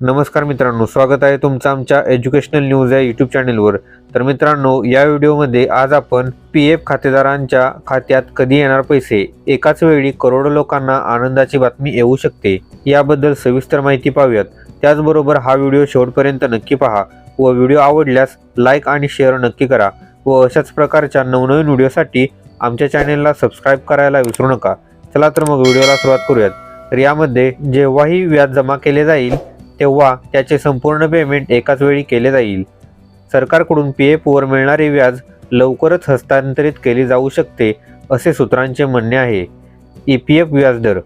नमस्कार मित्रांनो स्वागत आहे तुमचं आमच्या एज्युकेशनल न्यूज या यूट्यूब चॅनेलवर तर मित्रांनो या व्हिडिओमध्ये आज आपण पी एफ खातेदारांच्या खात्यात कधी येणार पैसे? एकाच वेळी करोडो लोकांना आनंदाची बातमी येऊ शकते. याबद्दल सविस्तर माहिती पाहूयात. त्याचबरोबर हा व्हिडिओ शेवटपर्यंत नक्की पहा व व्हिडिओ आवडल्यास लाईक आणि शेअर नक्की करा व अशाच प्रकारच्या नवनवीन व्हिडिओसाठी आमच्या चॅनेलला सबस्क्राईब करायला विसरू नका. चला तर मग व्हिडिओला सुरुवात करूयात. तर यामध्ये जेव्हाही व्याज जमा केले जाईल तेव्हा त्याचे संपूर्ण पेमेंट एकाच वेळी केले जाईल. सरकारकडून पी एफवर मिळणारे व्याज लवकरच हस्तांतरित केले जाऊ शकते असे सूत्रांचे म्हणणे आहे. ई पी एफ व्याजदर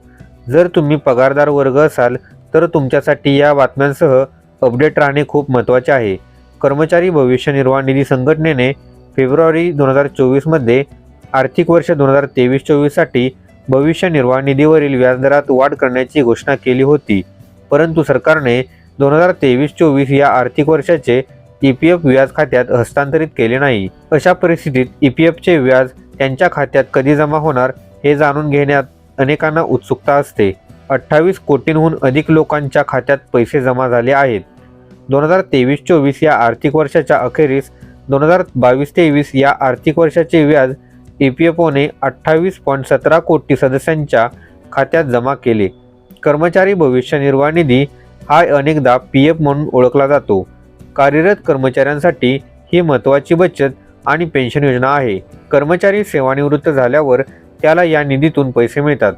जर तुम्ही पगारदार वर्ग असाल तर तुमच्यासाठी या बातम्यांसह अपडेट राहणे खूप महत्त्वाचे आहे. कर्मचारी भविष्य निर्वाह निधी संघटनेने फेब्रुवारी दोन हजार चोवीसमध्ये आर्थिक वर्ष दोन हजार तेवीस चोवीससाठी भविष्य निर्वाह निधीवरील व्याजदरात वाढ करण्याची घोषणा केली होती. परंतु सरकारने दोन हजार तेवीस चोवीस या आर्थिक वर्षाचे ई पी एफ व्याज खात्यात हस्तांतरित केले नाही. अशा परिस्थितीत ई पी एफचे व्याज त्यांच्या खात्यात कधी जमा होणार हे जाणून घेण्यात अनेकांना उत्सुकता असते. अठ्ठावीस कोटींहून अधिक लोकांच्या खात्यात पैसे जमा झाले आहेत. दोन हजार तेवीस चोवीस या आर्थिक वर्षाच्या अखेरीस दोन हजार बावीस तेवीस या आर्थिक वर्षाचे व्याज ई पी एफ ओने अठ्ठावीस पॉईंट सतरा कोटी सदस्यांच्या खात्यात जमा केले. कर्मचारी भविष्य निर्वाह निधी हा अनेकदा पी एफ म्हणून ओळखला जातो. कार्यरत कर्मचाऱ्यांसाठी ही महत्त्वाची बचत आणि पेन्शन योजना आहे. कर्मचारी सेवानिवृत्त झाल्यावर त्याला या निधीतून पैसे मिळतात.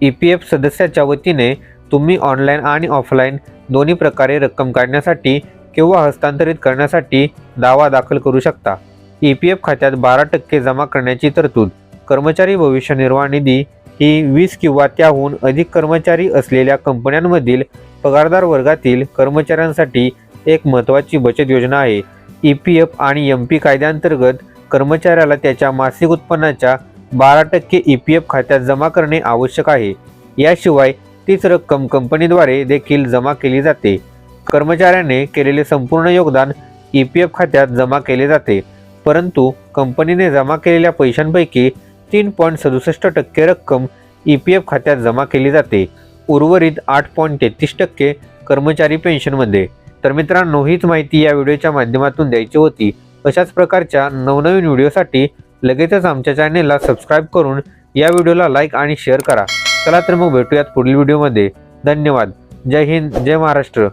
ई पी एफ सदस्याच्या वतीने तुम्ही ऑनलाईन आणि ऑफलाईन दोन्ही प्रकारे रक्कम काढण्यासाठी किंवा हस्तांतरित करण्यासाठी दावा दाखल करू शकता. ई पी एफ खात्यात बारा टक्के जमा करण्याची तरतूद. कर्मचारी भविष्य निर्वाह निधी ही वीस किंवा त्याहून अधिक कर्मचारी असलेल्या कंपन्यांमधील पगारदार वर्गातील कर्मचाऱ्यांसाठी एक महत्त्वाची बचत योजना आहे. ई पी एफ आणि एम पी कायद्याअंतर्गत कर्मचाऱ्याला त्याच्या मासिक उत्पन्नाच्या बारा टक्के ई पी एफ खात्यात जमा करणे आवश्यक आहे. याशिवाय तीच रक्कम कंपनीद्वारे देखील जमा केली जाते. कर्मचाऱ्याने केलेले संपूर्ण योगदान ई पी एफ खात्यात जमा केले जाते. परंतु कंपनीने जमा केलेल्या पैशांपैकी तीन पॉईंट सदुसष्ट टक्के रक्कम ई पी एफ खात्यात जमा केली जाते. उर्वरित आठ पॉईंट तेहतीस टक्के कर्मचारी पेन्शनमध्ये. तर मित्रांनो हीच माहिती या व्हिडिओच्या माध्यमातून द्यायची होती. अशाच प्रकारच्या नवनवीन व्हिडिओसाठी लगेचच आमच्या चॅनेलला सबस्क्राईब करून या व्हिडिओला लाईक आणि शेअर करा. चला तर मग भेटूयात पुढील व्हिडिओमध्ये. धन्यवाद. जय हिंद जय महाराष्ट्र.